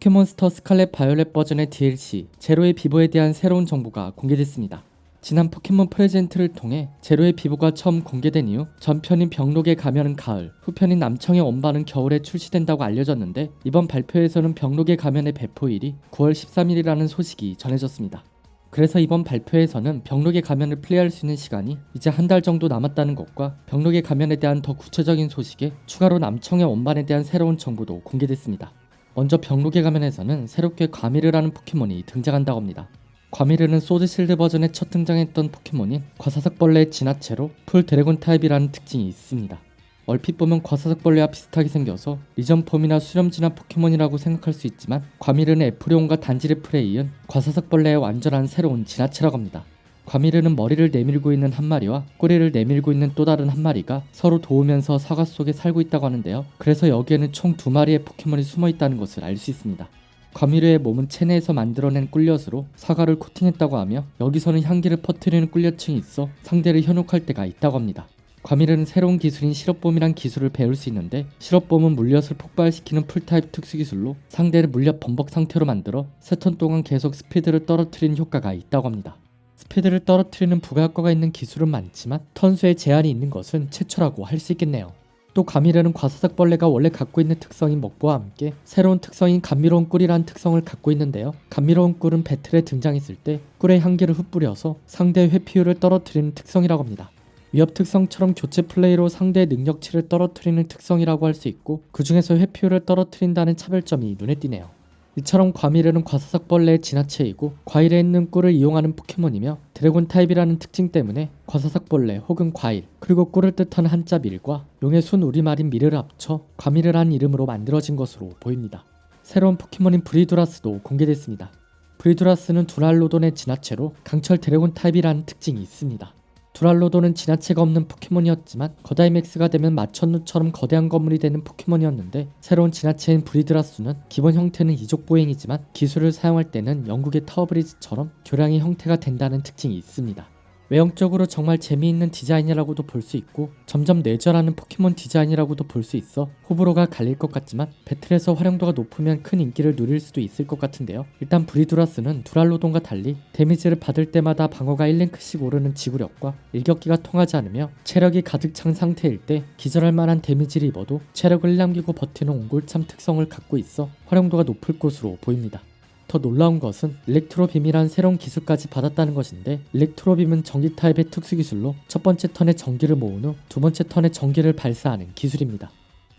포켓몬스터 스칼렛 바이올렛 버전의 DLC 제로의 비보에 대한 새로운 정보가 공개됐습니다. 지난 포켓몬 프레젠트를 통해 제로의 비보가 처음 공개된 이후 전편인 병록의 가면은 가을, 후편인 남청의 원반은 겨울에 출시된다고 알려졌는데 이번 발표에서는 병록의 가면의 배포일이 9월 13일이라는 소식이 전해졌습니다. 그래서 이번 발표에서는 병록의 가면을 플레이할 수 있는 시간이 이제 한 달 정도 남았다는 것과 병록의 가면에 대한 더 구체적인 소식에 추가로 남청의 원반에 대한 새로운 정보도 공개됐습니다. 먼저 병록의 가면에서는 새롭게 과미르라는 포켓몬이 등장한다고 합니다. 과미르는 소드실드 버전에 첫 등장했던 포켓몬인 과사삭벌레의 진화체로 풀 드래곤 타입이라는 특징이 있습니다. 얼핏 보면 과사삭벌레와 비슷하게 생겨서 리전폼이나 수렴진화 포켓몬이라고 생각할 수 있지만 과미르는 에프리온과 단지르프레 이은 과사삭벌레의 완전한 새로운 진화체라고 합니다. 과미르는 머리를 내밀고 있는 한 마리와 꼬리를 내밀고 있는 또 다른 한 마리가 서로 도우면서 사과 속에 살고 있다고 하는데요. 그래서 여기에는 총 두 마리의 포켓몬이 숨어 있다는 것을 알 수 있습니다. 과미르의 몸은 체내에서 만들어낸 꿀엿으로 사과를 코팅했다고 하며 여기서는 향기를 퍼뜨리는 꿀엿층이 있어 상대를 현혹할 때가 있다고 합니다. 과미르는 새로운 기술인 시럽bom이란 기술을 배울 수 있는데 시럽bom은 물엿을 폭발시키는 풀타입 특수기술로 상대를 물엿 범벅 상태로 만들어 세 턴 동안 계속 스피드를 떨어뜨리는 효과가 있다고 합니다. 스피드를 떨어뜨리는 부가효과가 있는 기술은 많지만 턴수에 제한이 있는 것은 최초라고 할 수 있겠네요. 또 가미르는 과사삭벌레가 원래 갖고 있는 특성인 먹보와 함께 새로운 특성인 감미로운 꿀이라는 특성을 갖고 있는데요. 감미로운 꿀은 배틀에 등장했을 때 꿀의 향기를 흩뿌려서 상대의 회피율을 떨어뜨리는 특성이라고 합니다. 위협 특성처럼 교체 플레이로 상대의 능력치를 떨어뜨리는 특성이라고 할 수 있고 그 중에서 회피율을 떨어뜨린다는 차별점이 눈에 띄네요. 이처럼 과미르는 과사삭벌레의 진화체이고 과일에 있는 꿀을 이용하는 포켓몬이며 드래곤 타입이라는 특징 때문에 과사삭벌레 혹은 과일 그리고 꿀을 뜻하는 한자 밀과 용의 순 우리말인 미르를 합쳐 과미르라는 이름으로 만들어진 것으로 보입니다. 새로운 포켓몬인 브리두라스도 공개됐습니다. 브리두라스는 두랄로돈의 진화체로 강철 드래곤 타입이라는 특징이 있습니다. 두랄로돈은 진화체가 없는 포켓몬이었지만 거다이맥스가 되면 마천루처럼 거대한 건물이 되는 포켓몬이었는데 새로운 진화체인 브리드라스는 기본 형태는 이족 보행이지만 기술을 사용할 때는 영국의 타워브리즈처럼 교량의 형태가 된다는 특징이 있습니다. 외형적으로 정말 재미있는 디자인이라고도 볼 수 있고 점점 뇌절하는 포켓몬 디자인이라고도 볼 수 있어 호불호가 갈릴 것 같지만 배틀에서 활용도가 높으면 큰 인기를 누릴 수도 있을 것 같은데요. 일단 브리두라스는 두랄로돈과 달리 데미지를 받을 때마다 방어가 1랭크씩 오르는 지구력과 일격기가 통하지 않으며 체력이 가득 찬 상태일 때 기절할 만한 데미지를 입어도 체력을 남기고 버티는 옹골참 특성을 갖고 있어 활용도가 높을 것으로 보입니다. 더 놀라운 것은 일렉트로빔이란 새로운 기술까지 받았다는 것인데 일렉트로빔은 전기 타입의 특수 기술로 첫 번째 턴에 전기를 모은 후 두 번째 턴에 전기를 발사하는 기술입니다.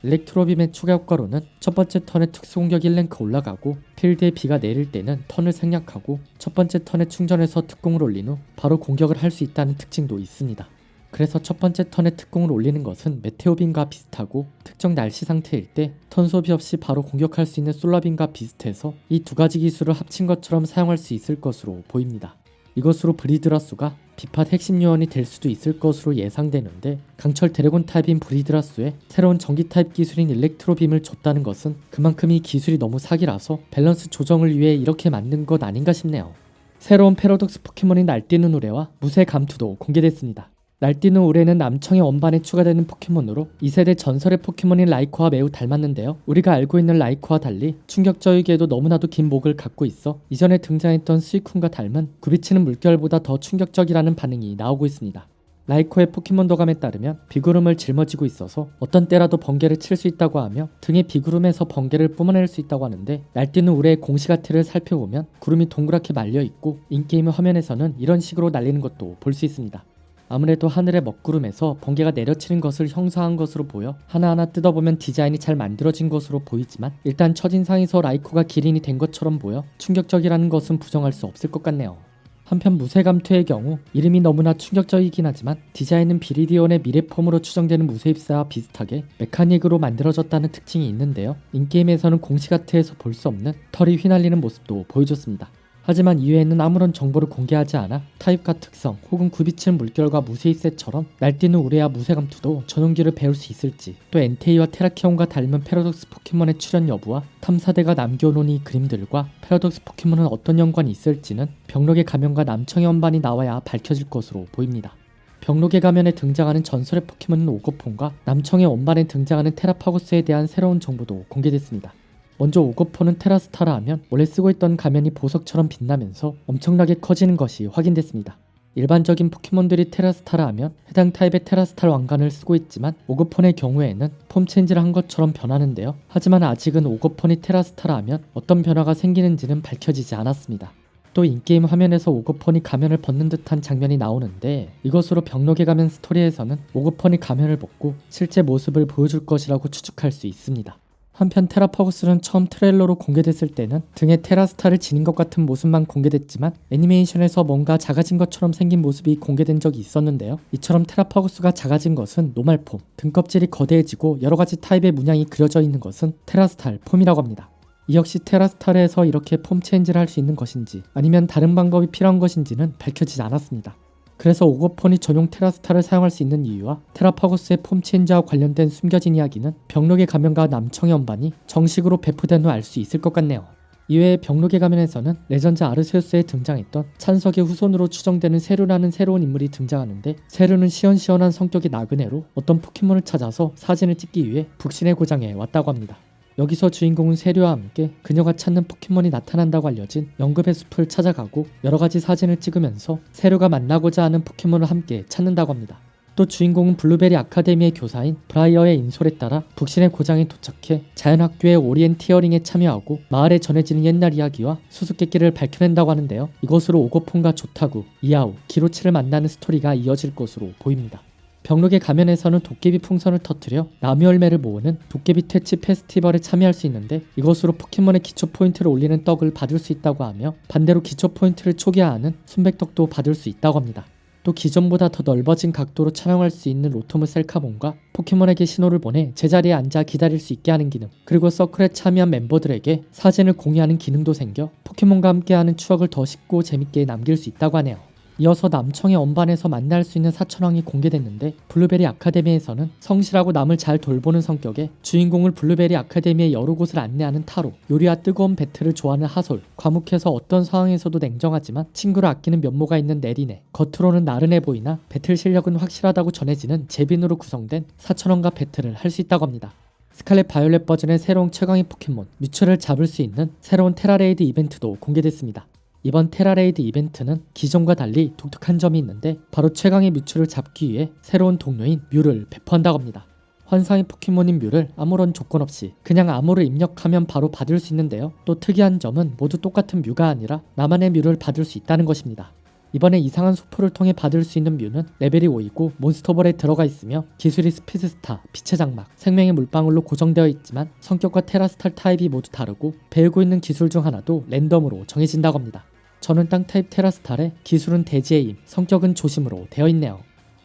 일렉트로빔의 추가 효과로는 첫 번째 턴에 특수 공격 1랭크 올라가고 필드에 비가 내릴 때는 턴을 생략하고 첫 번째 턴에 충전해서 특공을 올린 후 바로 공격을 할 수 있다는 특징도 있습니다. 그래서 첫 번째 턴에 특공을 올리는 것은 메테오빔과 비슷하고 특정 날씨 상태일 때 턴 소비 없이 바로 공격할 수 있는 솔라빔과 비슷해서 이 두 가지 기술을 합친 것처럼 사용할 수 있을 것으로 보입니다. 이것으로 브리드라수가 비팟 핵심 요원이 될 수도 있을 것으로 예상되는데 강철 드래곤 타입인 브리드라수에 새로운 전기 타입 기술인 일렉트로빔을 줬다는 것은 그만큼 이 기술이 너무 사기라서 밸런스 조정을 위해 이렇게 만든 것 아닌가 싶네요. 새로운 패러독스 포켓몬인 날뛰는 우레와 무쇠 감투도 공개됐습니다. 날뛰는 우레는 남청의 원반에 추가되는 포켓몬으로 2세대 전설의 포켓몬인 라이코와 매우 닮았는데요. 우리가 알고 있는 라이코와 달리 충격적이게도 너무나도 긴 목을 갖고 있어 이전에 등장했던 스이쿤과 닮은 굽이치는 물결보다 더 충격적이라는 반응이 나오고 있습니다. 라이코의 포켓몬 도감에 따르면 비구름을 짊어지고 있어서 어떤 때라도 번개를 칠 수 있다고 하며 등의 비구름에서 번개를 뿜어낼 수 있다고 하는데 날뛰는 우레의 공시가트를 살펴보면 구름이 동그랗게 말려 있고 인게임의 화면에서는 이런 식으로 날리는 것도 볼 수 있습니다. 아무래도 하늘의 먹구름에서 번개가 내려치는 것을 형상한 것으로 보여 하나하나 뜯어보면 디자인이 잘 만들어진 것으로 보이지만 일단 첫인상에서 라이코가 기린이 된 것처럼 보여 충격적이라는 것은 부정할 수 없을 것 같네요. 한편 무쇠감퇴의 경우 이름이 너무나 충격적이긴 하지만 디자인은 비리디온의 미래폼으로 추정되는 무쇠입사와 비슷하게 메카닉으로 만들어졌다는 특징이 있는데요. 인게임에서는 공시가트에서 볼 수 없는 털이 휘날리는 모습도 보여줬습니다. 하지만 이외에는 아무런 정보를 공개하지 않아 타입과 특성 혹은 굽이치는 물결과 무쇠입새처럼 날뛰는 우레와 무쇠감투도 전용기를 배울 수 있을지 또 엔테이와 테라키온과 닮은 패러독스 포켓몬의 출현 여부와 탐사대가 남겨놓은 이 그림들과 패러독스 포켓몬은 어떤 연관이 있을지는 병록의 가면과 남청의 원반이 나와야 밝혀질 것으로 보입니다. 병록의 가면에 등장하는 전설의 포켓몬인 오거폰과 남청의 원반에 등장하는 테라파고스에 대한 새로운 정보도 공개됐습니다. 먼저 오거폰은 테라스타라 하면 원래 쓰고 있던 가면이 보석처럼 빛나면서 엄청나게 커지는 것이 확인됐습니다. 일반적인 포켓몬들이 테라스타라 하면 해당 타입의 테라스탈 왕관을 쓰고 있지만 오거폰의 경우에는 폼 체인지를 한 것처럼 변하는데요. 하지만 아직은 오거폰이 테라스타라 하면 어떤 변화가 생기는지는 밝혀지지 않았습니다. 또 인게임 화면에서 오거폰이 가면을 벗는 듯한 장면이 나오는데 이것으로 병력의 가면 스토리에서는 오거폰이 가면을 벗고 실제 모습을 보여줄 것이라고 추측할 수 있습니다. 한편 테라퍼구스는 처음 트레일러로 공개됐을 때는 등에 테라스타를 지닌 것 같은 모습만 공개됐지만 애니메이션에서 뭔가 작아진 것처럼 생긴 모습이 공개된 적이 있었는데요. 이처럼 테라퍼구스가 작아진 것은 노말폼, 등껍질이 거대해지고 여러 가지 타입의 문양이 그려져 있는 것은 테라스탈 폼이라고 합니다. 이 역시 테라스탈에서 이렇게 폼 체인지를 할 수 있는 것인지 아니면 다른 방법이 필요한 것인지는 밝혀지지 않았습니다. 그래서 오거폰이 전용 테라스타를 사용할 수 있는 이유와 테라파고스의 폼 체인지와 관련된 숨겨진 이야기는 병력의 가면과 남청의 연반이 정식으로 배포된 후 알 수 있을 것 같네요. 이외에 병력의 가면에서는 레전드 아르세우스에 등장했던 찬석의 후손으로 추정되는 세류라는 새로운 인물이 등장하는데 세류는 시원시원한 성격의 나그네로 어떤 포켓몬을 찾아서 사진을 찍기 위해 북신의 고장에 왔다고 합니다. 여기서 주인공은 세류와 함께 그녀가 찾는 포켓몬이 나타난다고 알려진 연급의 숲을 찾아가고 여러 가지 사진을 찍으면서 세류가 만나고자 하는 포켓몬을 함께 찾는다고 합니다. 또 주인공은 블루베리 아카데미의 교사인 브라이어의 인솔에 따라 북신의 고장에 도착해 자연학교의 오리엔티어링에 참여하고 마을에 전해지는 옛날 이야기와 수수께끼를 밝혀낸다고 하는데요. 이것으로 오고폰과 조타구, 이아우, 기로치를 만나는 스토리가 이어질 것으로 보입니다. 병록의 가면에서는 도깨비 풍선을 터뜨려 나무 열매를 모으는 도깨비 퇴치 페스티벌에 참여할 수 있는데 이것으로 포켓몬의 기초 포인트를 올리는 떡을 받을 수 있다고 하며 반대로 기초 포인트를 초기화하는 순백떡도 받을 수 있다고 합니다. 또 기존보다 더 넓어진 각도로 촬영할 수 있는 로토무 셀카본과 포켓몬에게 신호를 보내 제자리에 앉아 기다릴 수 있게 하는 기능 그리고 서클에 참여한 멤버들에게 사진을 공유하는 기능도 생겨 포켓몬과 함께하는 추억을 더 쉽고 재밌게 남길 수 있다고 하네요. 이어서 남청의 언반에서 만날 수 있는 사천왕이 공개됐는데 블루베리 아카데미에서는 성실하고 남을 잘 돌보는 성격에 주인공을 블루베리 아카데미의 여러 곳을 안내하는 타로, 요리와 뜨거운 배틀을 좋아하는 하솔, 과묵해서 어떤 상황에서도 냉정하지만 친구를 아끼는 면모가 있는 네리네, 겉으로는 나른해 보이나 배틀 실력은 확실하다고 전해지는 제빈으로 구성된 사천왕과 배틀을 할 수 있다고 합니다. 스칼렛 바이올렛 버전의 새로운 최강의 포켓몬 뮤츠를 잡을 수 있는 새로운 테라레이드 이벤트도 공개됐습니다. 이번 테라레이드 이벤트는 기존과 달리 독특한 점이 있는데 바로 최강의 뮤츠를 잡기 위해 새로운 동료인 뮤를 배포한다고 합니다. 환상의 포켓몬인 뮤를 아무런 조건 없이 그냥 암호를 입력하면 바로 받을 수 있는데요. 또 특이한 점은 모두 똑같은 뮤가 아니라 나만의 뮤를 받을 수 있다는 것입니다. 이번에 이상한 소포를 통해 받을 수 있는 뮤는 레벨이 5이고 몬스터볼에 들어가 있으며 기술이 스피드스타, 빛의 장막, 생명의 물방울로 고정되어 있지만 성격과 테라스탈 타입이 모두 다르고 배우고 있는 기술 중 하나도 랜덤으로 정해진다고 합니다. 저는 땅 타입 테라스탈에 기술은 대지의 힘, 성격은 조심으로 되어 있네요.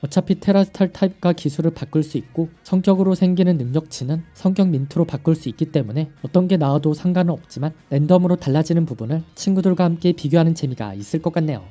어차피 테라스탈 타입과 기술을 바꿀 수 있고 성격으로 생기는 능력치는 성격 민트로 바꿀 수 있기 때문에 어떤 게 나와도 상관은 없지만 랜덤으로 달라지는 부분을 친구들과 함께 비교하는 재미가 있을 것 같네요.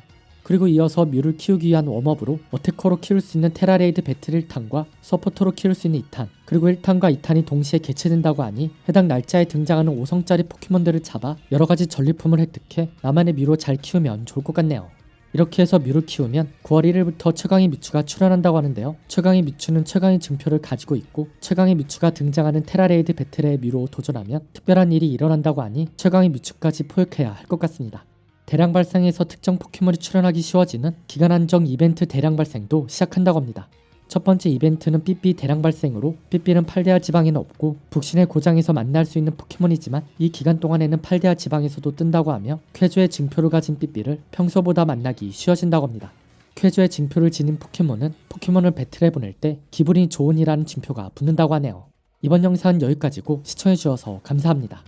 그리고 이어서 뮤를 키우기 위한 웜업으로 어테커로 키울 수 있는 테라레이드 배틀 1탄과 서포터로 키울 수 있는 2탄 그리고 1탄과 2탄이 동시에 개최된다고 하니 해당 날짜에 등장하는 5성짜리 포켓몬들을 잡아 여러가지 전리품을 획득해 나만의 뮤로 잘 키우면 좋을 것 같네요. 이렇게 해서 뮤를 키우면 9월 1일부터 최강의 미추가 출연한다고 하는데요. 최강의 미추는 최강의 증표를 가지고 있고 최강의 미추가 등장하는 테라레이드 배틀의 뮤로 도전하면 특별한 일이 일어난다고 하니 최강의 미추까지 포획해야 할 것 같습니다. 대량 발생에서 특정 포켓몬이 출현하기 쉬워지는 기간 한정 이벤트 대량 발생도 시작한다고 합니다. 첫 번째 이벤트는 삐삐 대량 발생으로 삐삐는 팔데아 지방에는 없고 북신의 고장에서 만날 수 있는 포켓몬이지만 이 기간 동안에는 팔데아 지방에서도 뜬다고 하며 쾌조의 증표를 가진 삐삐를 평소보다 만나기 쉬워진다고 합니다. 쾌조의 증표를 지닌 포켓몬은 포켓몬을 배틀해 보낼 때 기분이 좋은이라는 증표가 붙는다고 하네요. 이번 영상은 여기까지고 시청해주셔서 감사합니다.